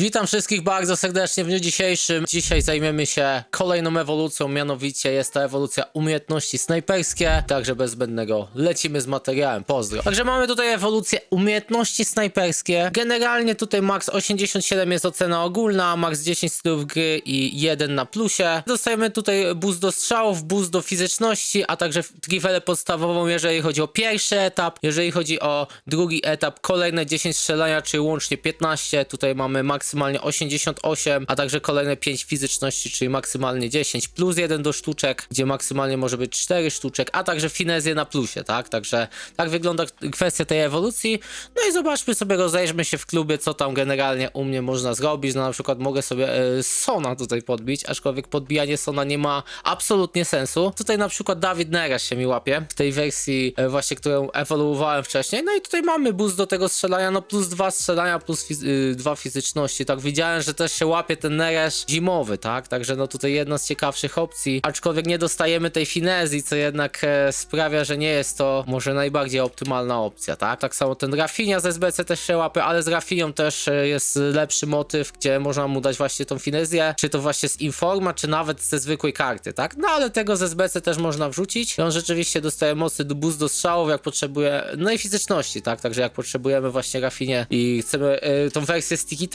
Witam wszystkich bardzo serdecznie w dniu dzisiejszym. Dzisiaj zajmiemy się kolejną ewolucją, mianowicie jest to ewolucja umiejętności snajperskie, także bez zbędnego lecimy z materiałem, pozdro. Także mamy tutaj ewolucję umiejętności snajperskie. Generalnie tutaj max 87 jest ocena ogólna, max 10 stylów gry i 1 na plusie. Dostajemy tutaj boost do strzałów, boost do fizyczności, a także trifele podstawową, jeżeli chodzi o pierwszy etap. Jeżeli chodzi o drugi etap, kolejne 10 strzelania, czyli łącznie 15. Tutaj mamy maksymalnie 88, a także kolejne 5 fizyczności, czyli maksymalnie 10, plus 1 do sztuczek, gdzie maksymalnie może być 4 sztuczek, a także finezję na plusie, tak? Także tak wygląda kwestia tej ewolucji. No i zobaczmy sobie, rozejrzmy się w klubie, co tam generalnie u mnie można zrobić. No na przykład mogę sobie e, Sona tutaj podbić, aczkolwiek podbijanie Sona nie ma absolutnie sensu. Tutaj na przykład Dawid Neres się mi łapie w tej wersji e, właśnie, którą ewoluowałem wcześniej. No i tutaj mamy boost do tego strzelania, no plus dwa strzelania, plus fiz- y, dwa fizyczności. Tak widziałem, że też się łapie ten Neres zimowy, tak? Także no tutaj jedna z ciekawszych opcji, aczkolwiek nie dostajemy tej finezji, co jednak e, sprawia, że nie jest to może najbardziej optymalna opcja, tak? Tak samo ten Rafinha z SBC też się łapie, ale z Rafinią też e, jest lepszy motyw, gdzie można mu dać właśnie tą finezję, czy to właśnie z Informa, czy nawet ze zwykłej karty, tak? No ale tego z SBC też można wrzucić i on rzeczywiście dostaje mocny boost do strzałów, jak potrzebuje, no i fizyczności, tak? Także jak potrzebujemy właśnie Rafinie i chcemy e, tą wersję z tiki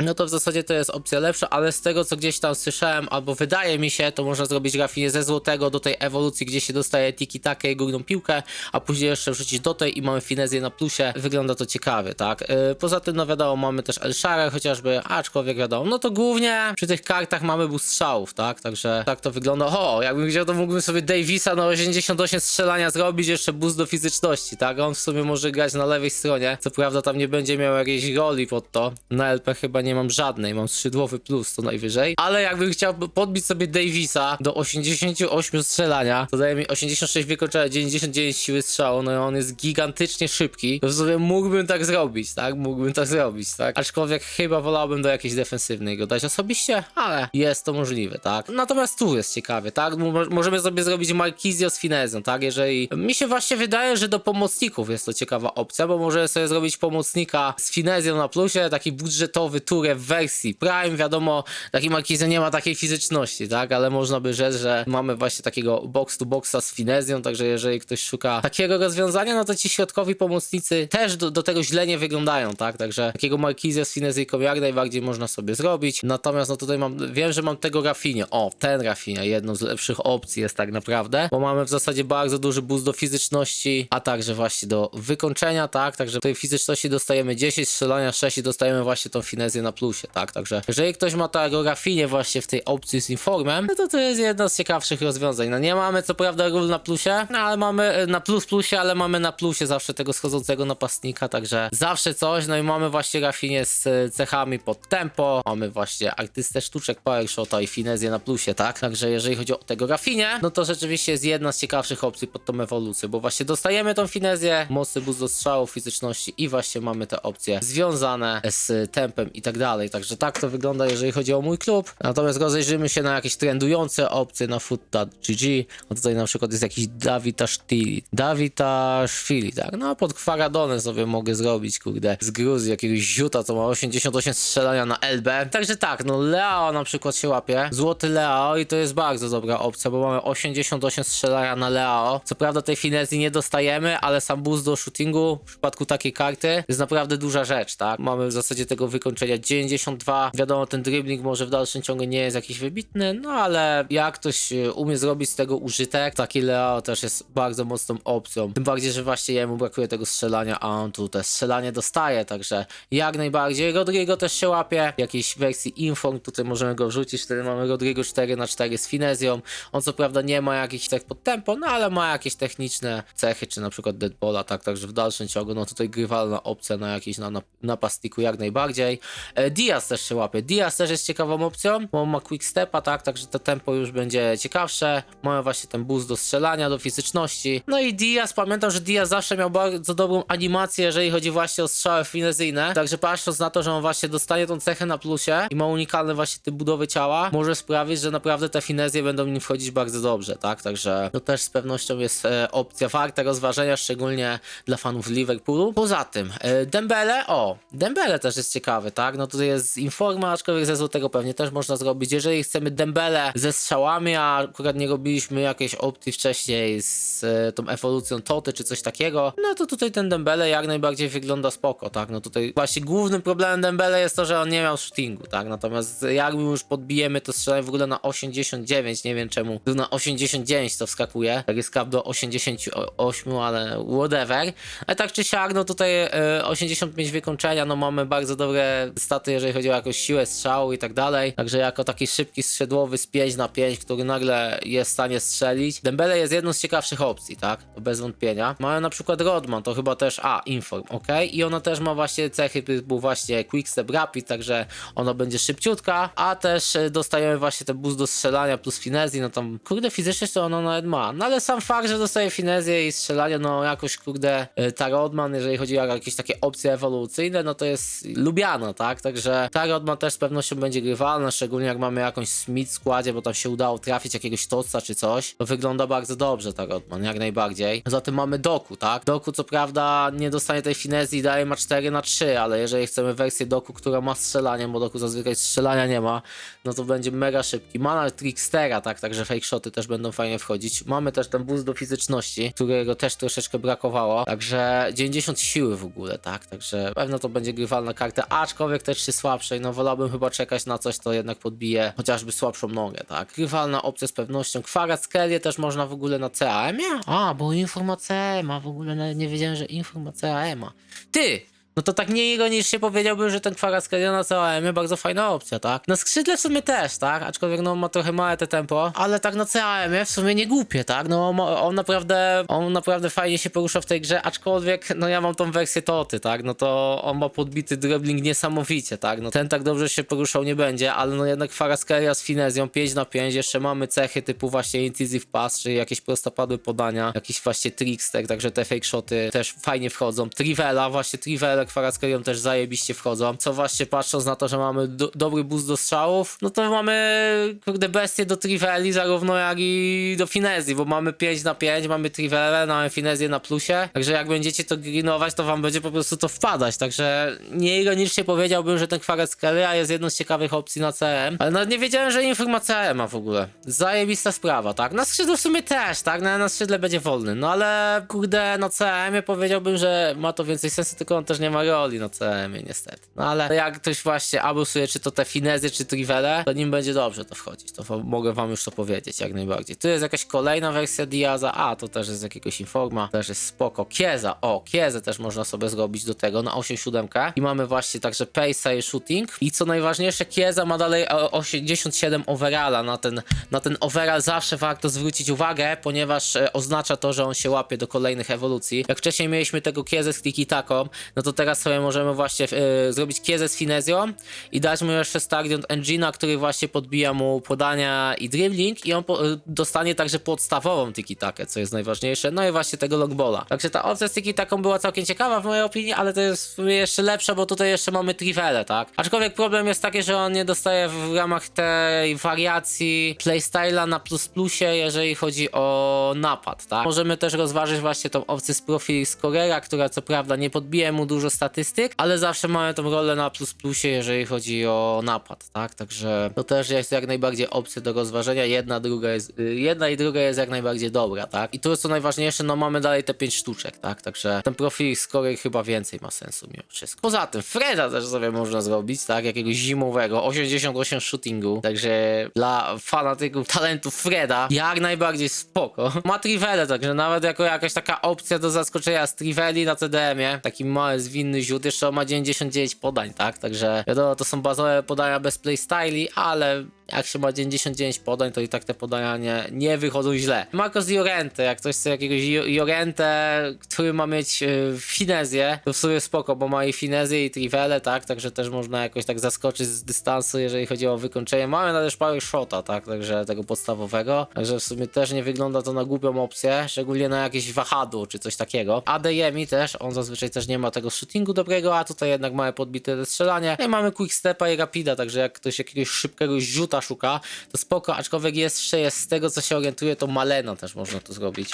no to w zasadzie to jest opcja lepsza, ale z tego co gdzieś tam słyszałem, albo wydaje mi się, to można zrobić Rafinie ze złotego do tej ewolucji, gdzie się dostaje tiki takę i górną piłkę, a później jeszcze wrzucić do tej i mamy finezję na plusie. Wygląda to ciekawie, tak? E, poza tym, no wiadomo, mamy też Elshara chociażby, aczkolwiek wiadomo, no to głównie przy tych kartach mamy boost strzałów, tak? Także tak to wygląda. O, jakbym chciał, to mógłbym sobie Davisa na 88 strzelania zrobić, jeszcze boost do fizyczności, tak? On w sumie może grać na lewej stronie. Co prawda tam nie będzie miał jakiejś roli pod to. Na LP chyba nie mam żadnej, mam skrzydłowy plus to najwyżej. Ale jakbym chciał podbić sobie Davisa do 88 strzelania, to daje mi 86 wykończenia, 99 siły strzału, no i on jest gigantycznie szybki. To w sumie mógłbym tak zrobić, tak? Mógłbym tak zrobić, tak? Aczkolwiek chyba wolałbym do jakiejś defensywnej go dać osobiście, ale jest to możliwe, tak? Natomiast tu jest ciekawie, tak? Mo- możemy sobie zrobić Markizio z finezją, tak? Jeżeli mi się właśnie wydaje, że do pomocników jest to ciekawa opcja, bo możemy sobie zrobić pomocnika z finezją na plusie, taki budżetowy turę w wersji Prime, wiadomo, taki Markizio nie ma takiej fizyczności, tak? Ale można by rzec, że mamy właśnie takiego box to boxa z finezją, także jeżeli ktoś szuka takiego rozwiązania, no to ci środkowi pomocnicy też do, do tego źle nie wyglądają, tak? Także takiego Markizio z finezyjką jak najbardziej można sobie zrobić. Natomiast no tutaj mam, wiem, że mam tego Rafinia. O, ten Rafinia, jedną z lepszych opcji jest tak naprawdę, bo mamy w zasadzie bardzo duży boost do fizyczności, a także właśnie do wykończenia, tak? Także tej fizyczności dostajemy 10, strzelania 6 i dostajemy właśnie tą finezję na plusie, tak? Także jeżeli ktoś ma tego Rafinie właśnie w tej opcji z informem, no to to jest jedno z ciekawszych rozwiązań. No nie mamy co prawda ról na plusie, no ale mamy e, na plus plusie, ale mamy na plusie zawsze tego schodzącego napastnika, także zawsze coś, no i mamy właśnie Rafinie z e, cechami pod tempo, mamy właśnie artystę sztuczek, powershota i finezję na plusie, tak? Także jeżeli chodzi o tego Rafinie, no to rzeczywiście jest jedna z ciekawszych opcji pod tą ewolucję, bo właśnie dostajemy tą finezję, mocny boost do strzału, fizyczności i właśnie mamy te opcje związane z tempem i tak dalej, także tak to wygląda, jeżeli chodzi o mój klub. Natomiast rozejrzymy się na jakieś trendujące opcje na foot.gg, no tutaj na przykład jest jakiś Davitaszwili, Davitaszwili, tak? No pod Kwaradonem sobie mogę zrobić, kurde, z Gruzji jakiegoś ziuta, co ma 88 strzelania na LB. Także tak, no Leo na przykład się łapie, złoty Leo i to jest bardzo dobra opcja, bo mamy 88 strzelania na Leo. Co prawda tej finezji nie dostajemy, ale sam boost do shootingu w przypadku takiej karty jest naprawdę duża rzecz, tak? Mamy w zasadzie tego wykończenia 92. Wiadomo, ten dribbling może w dalszym ciągu nie jest jakiś wybitny, no ale jak ktoś e, umie zrobić z tego użytek, taki Leo też jest bardzo mocną opcją. Tym bardziej, że właśnie jemu brakuje tego strzelania, a on tu te strzelanie dostaje, także jak najbardziej. Rodrigo też się łapie, w jakiejś wersji Inform, tutaj możemy go wrzucić, wtedy mamy Rodrigo 4 na 4 z finezją. On co prawda nie ma jakichś cech pod tempo, no ale ma jakieś techniczne cechy, czy na przykład Deadbola, tak, także w dalszym ciągu, no tutaj grywalna opcja na jakiś na, na, napastniku jak najbardziej. E, Diaz też się łapie. Diaz też jest ciekawą opcją, bo on ma quick stepa, tak, także to tempo już będzie ciekawsze. Mamy właśnie ten boost do strzelania, do fizyczności. No i Diaz, pamiętam, że Diaz zawsze miał bardzo dobrą animację, jeżeli chodzi właśnie o strzały finezyjne, także patrząc na to, że on właśnie dostanie tą cechę na plusie i ma unikalne właśnie te budowy ciała, może sprawić, że naprawdę te finezje będą nim wchodzić bardzo dobrze, tak, także to też z pewnością jest e, opcja warta rozważenia, szczególnie dla fanów Liverpoolu. Poza tym, e, Dembele, o, Dembele też jest ciekawy, tak? Tak? No tutaj jest Informa, aczkolwiek ze złotego pewnie też można zrobić. Jeżeli chcemy dembele ze strzałami, a akurat nie robiliśmy jakiejś opcji wcześniej z e, tą ewolucją Toty czy coś takiego, no to tutaj ten dembele jak najbardziej wygląda spoko, tak? No tutaj właśnie głównym problemem dembele jest to, że on nie miał shootingu, tak? Natomiast jak my już podbijemy to strzelanie w ogóle na 89, nie wiem czemu, na 89 to wskakuje, tak jest cap do 88, ale whatever. Ale tak czy siak, no tutaj e, 85 wykończenia, no mamy bardzo dobre staty, jeżeli chodzi o jakąś siłę strzału i tak dalej. Także jako taki szybki skrzydłowy z 5 na 5, który nagle jest w stanie strzelić. Dembele jest jedną z ciekawszych opcji, tak? To bez wątpienia. Mają na przykład Rodman, to chyba też, a, Inform, ok? I ona też ma właśnie cechy typu właśnie Quick Step Rapid, także ona będzie szybciutka, a też e, dostajemy właśnie ten boost do strzelania plus finezji, no tam, kurde, fizycznie to ona nawet ma. No ale sam fakt, że dostaje finezję i strzelanie, no jakoś, kurde, e, ta Rodman, jeżeli chodzi o jakieś takie opcje ewolucyjne, no to jest lubiana, tak? Także ta Rodman też z pewnością będzie grywalna, szczególnie jak mamy jakąś Smith w składzie, bo tam się udało trafić jakiegoś Toca czy coś, to wygląda bardzo dobrze ta Rodman, jak najbardziej. Zatem mamy Doku, tak? Doku co prawda nie dostanie tej finezji, daje ma 4 na 3, ale jeżeli chcemy wersję Doku, która ma strzelanie, bo Doku zazwyczaj strzelania nie ma, no to będzie mega szybki. Ma nawet Trickstera, tak? Także fake shoty też będą fajnie wchodzić. Mamy też ten boost do fizyczności, którego też troszeczkę brakowało, także 90 siły w ogóle, tak? Także pewno to będzie grywalna karta, aczkolwiek też się słabszej, no wolałbym chyba czekać na coś, to jednak podbije chociażby słabszą nogę, tak? Grywalna opcja z pewnością. Kwara Skelly też można w ogóle na CAM-ie? A, bo informacja ma w ogóle nie wiedziałem, że informacja ma. Ty! No to tak nieironicznie powiedziałbym, że ten Kwaraskelia na CAM bardzo fajna opcja, tak? Na skrzydle w sumie też, tak? Aczkolwiek no ma trochę małe te tempo, ale tak na CAM w sumie nie głupie, tak? No on, on naprawdę, on naprawdę fajnie się porusza w tej grze, aczkolwiek no ja mam tą wersję Toty, tak? No to on ma podbity dribbling niesamowicie, tak? No ten tak dobrze się poruszał nie będzie, ale no jednak Kwaraskelia z finezją 5 na 5, jeszcze mamy cechy typu właśnie Intuitive Pass, czyli jakieś prostopadłe podania, jakiś właśnie trickster, także te fake shoty też fajnie wchodzą. Trivela, właśnie Trivela Kwaraskerią też zajebiście wchodzą, co właśnie patrząc na to, że mamy do, dobry boost do strzałów, no to mamy kurde bestie do Triveli zarówno jak i do Finezji, bo mamy 5 na 5, mamy Trivelę, mamy Finezję na plusie, także jak będziecie to greenować, to wam będzie po prostu to wpadać, także nieironicznie powiedziałbym, że ten Kwaraskeria jest jedną z ciekawych opcji na CM, ale nawet nie wiedziałem, że informacja ma w ogóle. Zajebista sprawa, tak? Na skrzydle w sumie też, tak? Na, na skrzydle będzie wolny, no ale kurde, na CM powiedziałbym, że ma to więcej sensu, tylko on też nie ma roli na CM niestety. No ale jak ktoś właśnie abusuje, czy to te finezy, czy trivele, to nim będzie dobrze to wchodzić, to mogę wam już to powiedzieć jak najbardziej. Tu jest jakaś kolejna wersja Diaza, a to też jest jakiegoś informa, też jest spoko. Kieza, o, Kiezę też można sobie zrobić do tego na 8-7 i mamy właśnie także Pace'a i Shooting i co najważniejsze, Kieza ma dalej e, 87 overalla, na ten, na ten overall zawsze warto zwrócić uwagę, ponieważ e, oznacza to, że on się łapie do kolejnych ewolucji. Jak wcześniej mieliśmy tego Kiezę z Tiki Taką, no to teraz sobie możemy właśnie e, zrobić Kiezę z Finezją i dać mu jeszcze Stagdiant Engine'a, który właśnie podbija mu podania i dribbling i on po, e, dostanie także podstawową Tiki Takę, co jest najważniejsze, no i właśnie tego Logbola. Także ta opcja z Tiki Taką była całkiem ciekawa w mojej opinii, ale to jest jeszcze lepsza, bo tutaj jeszcze mamy Trivele, tak? Aczkolwiek problem jest taki, że on nie dostaje w ramach tej wariacji playstyla na plus plusie, jeżeli chodzi o napad, tak? Możemy też rozważyć właśnie tą opcję z profil scorera, która co prawda nie podbije mu dużo statystyk, ale zawsze mamy tą rolę na plus plusie, jeżeli chodzi o napad, tak? Także to też jest jak najbardziej opcja do rozważenia. Jedna, druga jest, y, jedna i druga jest jak najbardziej dobra, tak? I tu co najważniejsze, no mamy dalej te 5 sztuczek, tak? Także ten profil scorer chyba więcej ma sensu mimo wszystko. Poza tym Freda też sobie można zrobić, tak? Jakiegoś zimowego, 88 shootingu, także dla fanatyków talentu Freda jak najbardziej spoko. Ma Trivele, także nawet jako jakaś taka opcja do zaskoczenia z Triveli na CDM-ie, taki mały, zwinny ziut, jeszcze on ma 99 podań, tak? Także wiadomo, to są bazowe podania bez playstyli, ale jak się ma 99 podań, to i tak te podania nie, nie wychodzą źle. Marcos Llorente, jak ktoś chce jakiegoś Llorente, który ma mieć y, finezję, to w sumie spoko, bo ma i finezję i trivele, tak? Także też można jakoś tak zaskoczyć z dystansu, jeżeli chodzi o wykończenie. Mamy też power shota, tak? Także tego podstawowego. Także w sumie też nie wygląda to na głupią opcję, szczególnie na jakieś wahadło czy coś takiego. ADM też, on zazwyczaj też nie ma tego shootingu dobrego, a tutaj jednak mamy podbite strzelanie. No i mamy quick stepa i rapida, także jak ktoś jakiegoś szybkiego rzuta szuka, szuka, to spoko, aczkolwiek jeszcze jest z tego, co się orientuje, to Malena też można tu zrobić.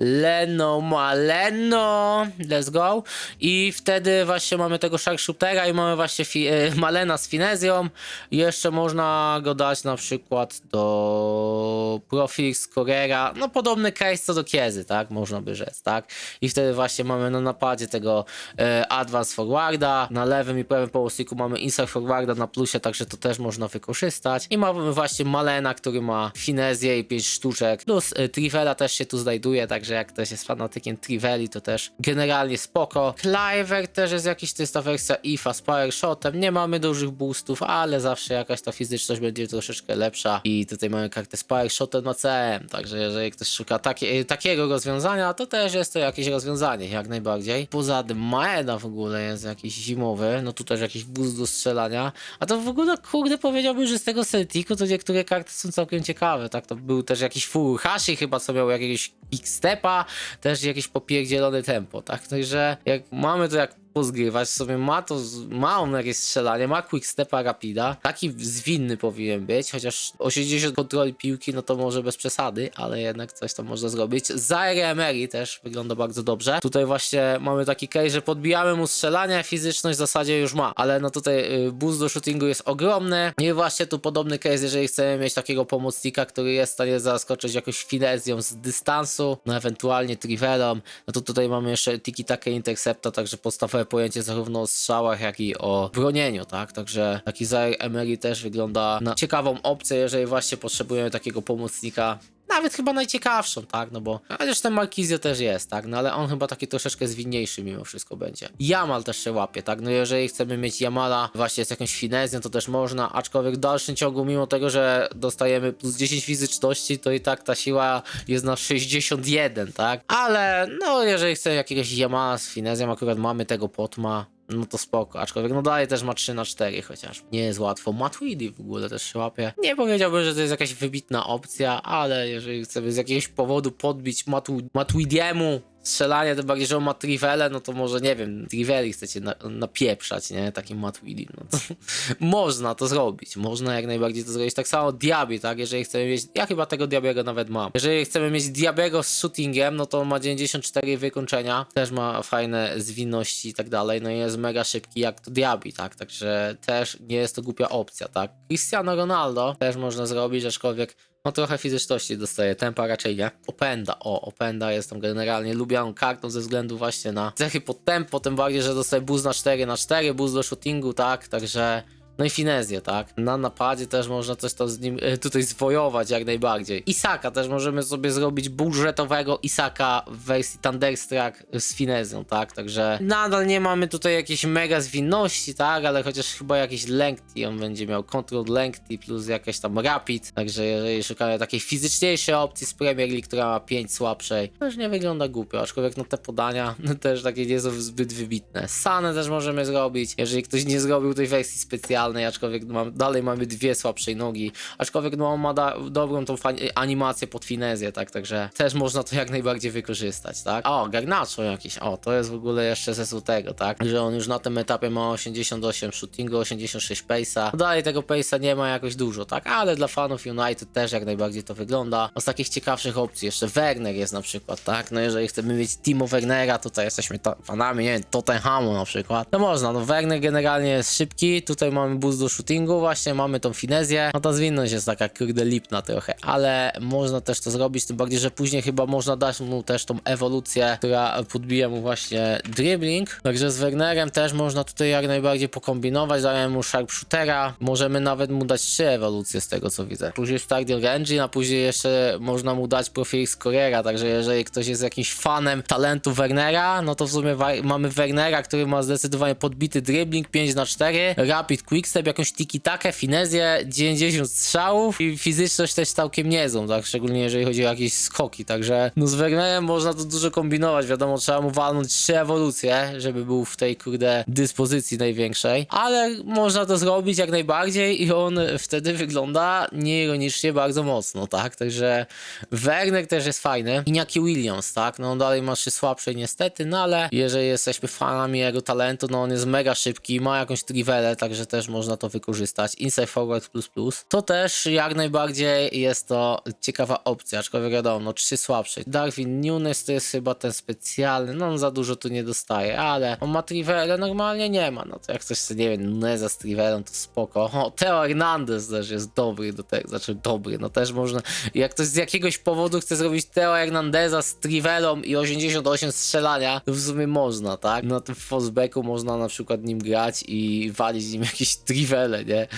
Leno, Maleno, let's go. I wtedy właśnie mamy tego Sharpshootera i mamy właśnie e, Malena z Finezją. Jeszcze można go dać na przykład do Profix, Correra, no podobny case co do Kiezy, tak? Można by rzec, tak? I wtedy właśnie mamy na napadzie tego e, Advance Forwarda, na lewym i prawym połosniku mamy Inside Forwarda na plusie, także to też można wykorzystać. I mamy właśnie Malena, który ma Finezję i 5 sztuczek, plus e, Trivela też się tu znajduje, także jak ktoś jest fanatykiem Triveli, to też generalnie spoko. Cliver też jest jakiś, to jest ta wersja IFA z Power Shotem, nie mamy dużych boostów, ale zawsze jakaś ta fizyczność będzie troszeczkę lepsza i tutaj mamy kartę z Power Shotem na CM, także jeżeli ktoś szuka takie, takiego rozwiązania, to też jest to jakieś rozwiązanie, jak najbardziej. Poza tym Maeda w ogóle jest jakiś zimowy, no tu też jakiś boost do strzelania, a to w ogóle kurde powiedziałbym, że z tego Celticu to niektóre karty są całkiem ciekawe, tak, to był też jakiś Furuhashi chyba, co miał jakiegoś Quickstepa, też jakieś popierdzielone tempo, tak, także jak mamy to jak pozgrywać sobie, ma to, ma on jakieś strzelanie, ma quickstepa rapida, taki zwinny powinien być, chociaż 80 kontroli piłki, no to może bez przesady, ale jednak coś tam można zrobić. Zaire Emery też wygląda bardzo dobrze. Tutaj właśnie mamy taki case, że podbijamy mu strzelanie, fizyczność w zasadzie już ma, ale no tutaj y, boost do shootingu jest ogromny i właśnie tu podobny case, jeżeli chcemy mieć takiego pomocnika, który jest w stanie zaskoczyć jakąś finezją z dystansu, no ewentualnie trivelą, no to tutaj mamy jeszcze tiki-taka intercepta, także podstawowe pojęcie zarówno o strzałach, jak i o bronieniu, tak? Także taki Zaire Emery też wygląda na ciekawą opcję, jeżeli właśnie potrzebujemy takiego pomocnika. Nawet chyba najciekawszą, tak? No bo chociaż ten Markizio też jest, tak? No ale on chyba taki troszeczkę zwinniejszy mimo wszystko będzie. Jamal też się łapie, tak? No jeżeli chcemy mieć Jamala właśnie z jakąś finezją, to też można, aczkolwiek w dalszym ciągu, mimo tego, że dostajemy plus 10 fizyczności, to i tak ta siła jest na 61, tak? Ale no jeżeli chcemy jakiegoś Jamala z finezją, akurat mamy tego potma, no to spoko, aczkolwiek no dalej też ma 3 na 4 chociaż. Nie jest łatwo. Matuidi w ogóle też się łapie. Nie powiedziałbym, że to jest jakaś wybitna opcja, ale jeżeli chcemy z jakiegoś powodu podbić Matu Matuidiemu strzelanie, tym bardziej, że on ma Trivele, no to może nie wiem, Triveli chcecie na, napieprzać, nie? Takim Matuidim, no to można to zrobić. Można jak najbardziej to zrobić. Tak samo Diaby, tak? Jeżeli chcemy mieć, ja chyba tego Diabiego nawet mam. Jeżeli chcemy mieć Diabiego z shootingiem, no to on ma 94 wykończenia, też ma fajne zwinności i tak dalej, no i jest mega szybki jak to Diaby, tak? Także też nie jest to głupia opcja, tak? Cristiano Ronaldo też można zrobić, aczkolwiek no trochę fizyczności dostaje, tempa raczej nie. Openda, o, Openda jest tam generalnie lubianą kartą ze względu właśnie na cechy pod tempo, tym bardziej, że dostaje boost na 4 na 4 boost do shootingu, tak, także... No i finezję, tak? Na napadzie też można coś tam z nim e, tutaj zwojować jak najbardziej. Isaka też możemy sobie zrobić budżetowego Isaka w wersji Thunderstruck z finezją, tak? Także nadal nie mamy tutaj jakiejś mega zwinności, tak? Ale chociaż chyba jakiś lengthy on będzie miał, control lengthy plus jakaś tam rapid. Także jeżeli szukamy takiej fizyczniejszej opcji z Premier League, która ma 5 słabszej, też nie wygląda głupio, aczkolwiek no te podania no, też takie nie są zbyt wybitne. Sane też możemy zrobić, jeżeli ktoś nie zrobił tej wersji specjalnej, aczkolwiek mam, dalej mamy dwie słabszej nogi, aczkolwiek no, ma da, dobrą tą animację pod finezję, tak, także też można to jak najbardziej wykorzystać, tak. O, Garnacho jakiś, o, to jest w ogóle jeszcze ze tego, tak, że on już na tym etapie ma 88 shootingu, 86 pace'a, no, dalej tego pace'a nie ma jakoś dużo, tak, ale dla fanów United też jak najbardziej to wygląda. A Z takich ciekawszych opcji jeszcze Werner jest na przykład, tak, no jeżeli chcemy mieć Timo Wernera, tutaj jesteśmy fanami, nie wiem, Tottenhamu na przykład, to można, no Werner generalnie jest szybki, tutaj mamy boost do shootingu, właśnie mamy tą finezję, no ta zwinność jest taka kurde lipna trochę, ale można też to zrobić, tym bardziej, że później chyba można dać mu też tą ewolucję, która podbija mu właśnie dribbling, także z Wernerem też można tutaj jak najbardziej pokombinować, dajemy mu sharpshootera, możemy nawet mu dać trzy ewolucje z tego co widzę. Później Stardial Engine, a później jeszcze można mu dać profil z Corriera, także jeżeli ktoś jest jakimś fanem talentu Wernera, no to w sumie mamy Wernera, który ma zdecydowanie podbity dribbling 5 na 4 rapid quickstep, jakąś tiki-takę, finezję, 90 strzałów i fizyczność też całkiem niezłą, tak, szczególnie jeżeli chodzi o jakieś skoki, także no z Wernerem można tu dużo kombinować, wiadomo, trzeba mu walnąć trzy ewolucje, żeby był w tej kurde dyspozycji największej, ale można to zrobić jak najbardziej i on wtedy wygląda nieironicznie bardzo mocno, tak, także Werner też jest fajny, Iñaki Williams, tak, no on dalej ma trzy słabsze niestety, no ale jeżeli jesteśmy fanami jego talentu, no on jest mega szybki, ma jakąś trivelę, także też można to wykorzystać. Inside Forward plus plus. To też jak najbardziej jest to ciekawa opcja, aczkolwiek wiadomo, no trzy słabsze. Darwin Nunes to jest chyba ten specjalny, no on za dużo tu nie dostaje, ale on ma Trivelę, normalnie nie ma, no to jak chce, nie wiem, Nuneza z Trivelą, to spoko. O, Teo Hernandez też jest dobry do tego, znaczy dobry, no też można, jak ktoś z jakiegoś powodu chce zrobić Teo Hernandeza z Trivelą i 88 strzelania, to w sumie można, tak? Na tym Fosbecku można na przykład nim grać i walić nim jakieś Trivele, nie?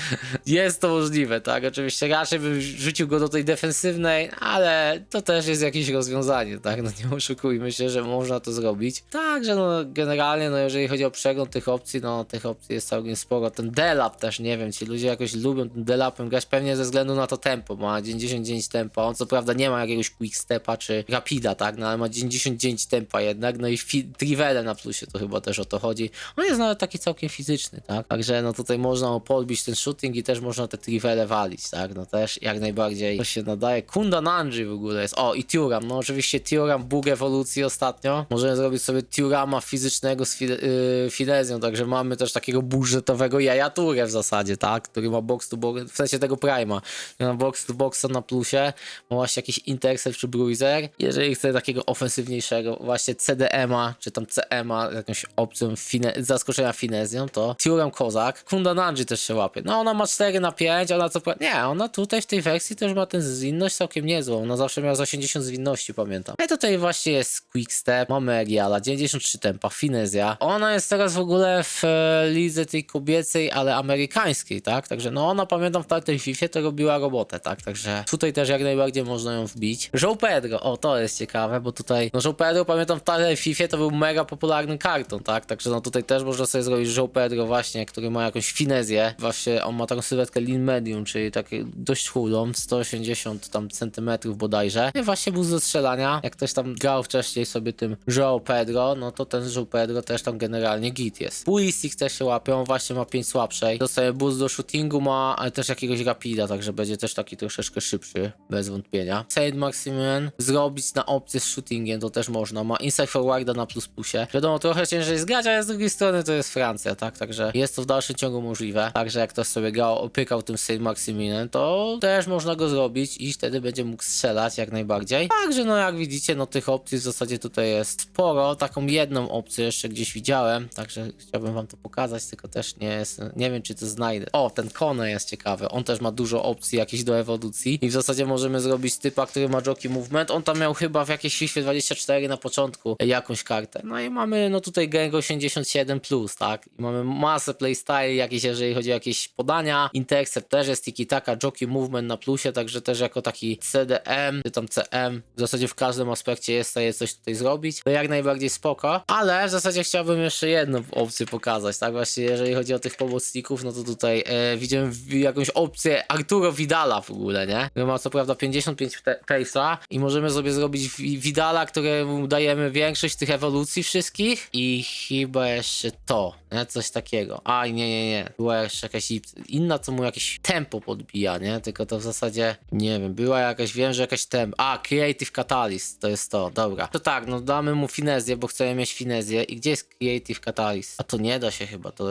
Jest to możliwe, tak? Oczywiście raczej bym rzucił go do tej defensywnej, ale to też jest jakieś rozwiązanie, tak? No nie oszukujmy się, że można to zrobić. Także no generalnie, no jeżeli chodzi o przegląd tych opcji, no tych opcji jest całkiem sporo. Ten Delap też, nie wiem, ci ludzie jakoś lubią tym Delapem grać, pewnie ze względu na to tempo, ma 99 tempa, on co prawda nie ma jakiegoś quick stepa czy rapida, tak? No ale ma 99 tempa jednak, no i Trivele na plusie, to chyba też o to chodzi. On jest nawet taki całkiem fizyczny, tak? Także no tutaj można podbić ten shooting i też można te Trivele walić, tak? No też jak najbardziej to się nadaje. Kunda Nanji w ogóle jest. O, i Turam, no oczywiście Turam, bóg ewolucji ostatnio. Możemy zrobić sobie Turama fizycznego z file, yy, Filezją, także mamy też takiego budżetowego jajaturę w zasadzie, tak? Który ma box to box, w sensie tego Prima. Ma box to boxa na plusie, ma właśnie jakiś Intercept czy Bruiser. Jeżeli chce takiego ofensywniejszego, właśnie CDM-a, czy tam CM-a, jakąś opcją fine, zaskoczenia finezją, to Turam Kozak. Kunda Nanji też się łapie. No ona ma 4 na 5, ona co... Nie, ona tutaj w tej wersji też ma tę zwinność całkiem niezłą. Ona zawsze miała z 80 zwinności, pamiętam. I tutaj właśnie jest Quick Step, mamy Eriala, 93 tempa, Finezja. Ona jest teraz w ogóle w e, lidze tej kobiecej, ale amerykańskiej, tak? Także no ona pamiętam w tamtej FIFA to robiła robotę, tak? Także tutaj też jak najbardziej można ją wbić. Joe Pedro, o to jest ciekawe, bo tutaj, no Joe Pedro pamiętam w tamtej FIFA to był mega popularny karton, tak? Także no tutaj też można sobie zrobić Joe Pedro właśnie, który ma jakąś finezję. Właśnie on ma taką sylwetkę lean medium, czyli takie dość chudą, 180 tam centymetrów bodajże. I właśnie boost do strzelania. Jak ktoś tam grał wcześniej sobie tym Joe Pedro, no to ten Joe Pedro też tam generalnie git jest. Pulisic też się łapią, właśnie ma 5 słabszej. Dostaje boost do shootingu ma, ale też jakiegoś rapida, także będzie też taki troszeczkę szybszy, bez wątpienia. Saint Maximin zrobić na opcję z shootingiem, to też można. Ma inside forwarda na plus plusie. Wiadomo, trochę ciężej jest ale z drugiej strony to jest Francja, tak? Także jest to w dalszym ciągu możliwe. Także jak ktoś sobie grał, opykał tym Saint Maximinem, to też można go zrobić i wtedy będzie mógł strzelać jak najbardziej. Także no jak widzicie, no tych opcji w zasadzie tutaj jest sporo. Taką jedną opcję jeszcze gdzieś widziałem, także chciałbym wam to pokazać, tylko też nie jest, nie wiem czy to znajdę. O, ten Kone jest ciekawy, on też ma dużo opcji jakichś do ewolucji i w zasadzie możemy zrobić typa, który ma jockey movement. On tam miał chyba w jakiejś FIFA 24 na początku jakąś kartę. No i mamy no tutaj gang 87+, plus, tak? I mamy masę playstyle jakieś, jeżeli chodzi o jakieś podania. Intercept też jest tiki taka, jockey movement na plusie, także też jako taki CDM, czy tam CM, w zasadzie w każdym aspekcie jest w stanie coś tutaj zrobić. To jak najbardziej spoko, ale w zasadzie chciałbym jeszcze jedną opcję pokazać, tak? Właśnie jeżeli chodzi o tych pomocników, no to tutaj e, jakąś opcję Arturo Vidala w ogóle, nie? Który ma co prawda 55 te- pace'a i możemy sobie zrobić Vidala, któremu dajemy większość tych ewolucji wszystkich i chyba jeszcze to, nie? Coś takiego. A, nie, nie, nie. Była jeszcze jakaś inna, co mu jakieś tempo podbija, nie? Tylko to w zasadzie, nie wiem, była jakaś, wiem, że jakaś tempo. A, Creative Catalyst, to jest to, dobra. To tak, no damy mu finezję, bo chcemy mieć finezję. I gdzie jest Creative Catalyst? A to nie da się chyba, to...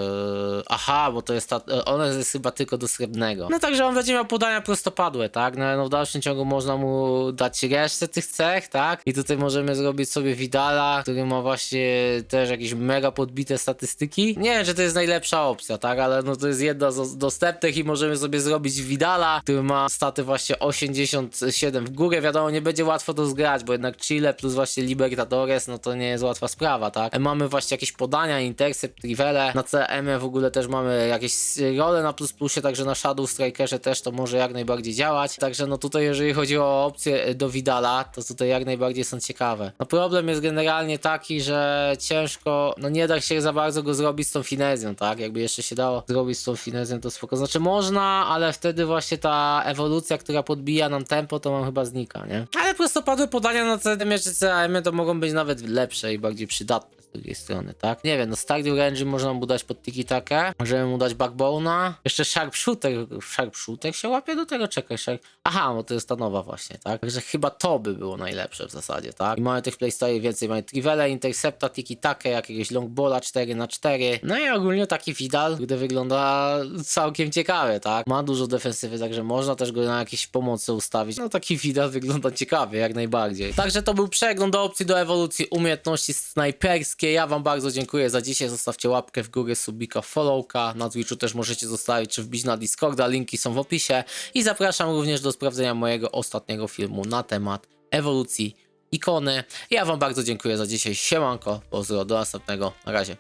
Aha, bo to jest ta... Ona jest chyba tylko do srebrnego. No także on będzie miał podania prostopadłe, tak? No, no w dalszym ciągu można mu dać resztę tych cech, tak? I tutaj możemy zrobić sobie Vidala, który ma właśnie też jakieś mega podbite statystyki. Nie wiem, czy to jest najlepsza opcja, tak? Ale no to jest jedna z dostępnych i możemy sobie zrobić Vidala, który ma staty właśnie 87 w górę. Wiadomo, nie będzie łatwo to zgrać, bo jednak Chile plus właśnie Libertadores, no to nie jest łatwa sprawa, tak? Mamy właśnie jakieś podania, intercept, rivele. Na CM w ogóle też mamy jakieś role na plus plusie, także na Shadow Strikerze też to może jak najbardziej działać. Także no tutaj jeżeli chodzi o opcje do Vidala, to tutaj jak najbardziej są ciekawe. No problem jest generalnie taki, że ciężko, no nie da się za bardzo go zrobić z tą finezją, tak? Jakby jeszcze się dało zrobić z tą finezją, to spoko. Znaczy można, ale wtedy właśnie ta ewolucja, która podbija nam tempo, to nam chyba znika, nie? Ale prostopadłe podania na CDM czy CAM to mogą być nawet lepsze i bardziej przydatne. Z drugiej strony, tak? Nie wiem, no Stardew Engine można mu dać pod tiki-takę, możemy mu dać Backbone'a, jeszcze Sharpshooter, Sharpshooter się łapie do tego, czekaj, Sharp... Aha, bo to jest ta nowa właśnie, tak? Także chyba to by było najlepsze w zasadzie, tak? I mamy tych playstyli więcej, mamy Trivele, Intercepta, tiki-takę, jakiegoś Longbola 4 na 4 no i ogólnie taki Vidal, który wygląda całkiem ciekawie, tak? Ma dużo defensywy, także można też go na jakieś pomocy ustawić. No taki Vidal wygląda ciekawie, jak najbardziej. Także to był przegląd opcji do ewolucji umiejętności snajperskie. Ja wam bardzo dziękuję za dzisiaj. Zostawcie łapkę w górę, subika, followka. Na Twitchu też możecie zostawić czy wbić na Discorda. Linki są w opisie. I zapraszam również do sprawdzenia mojego ostatniego filmu na temat ewolucji ikony. Ja wam bardzo dziękuję za dzisiaj. Siemanko, pozdro, do następnego. Na razie.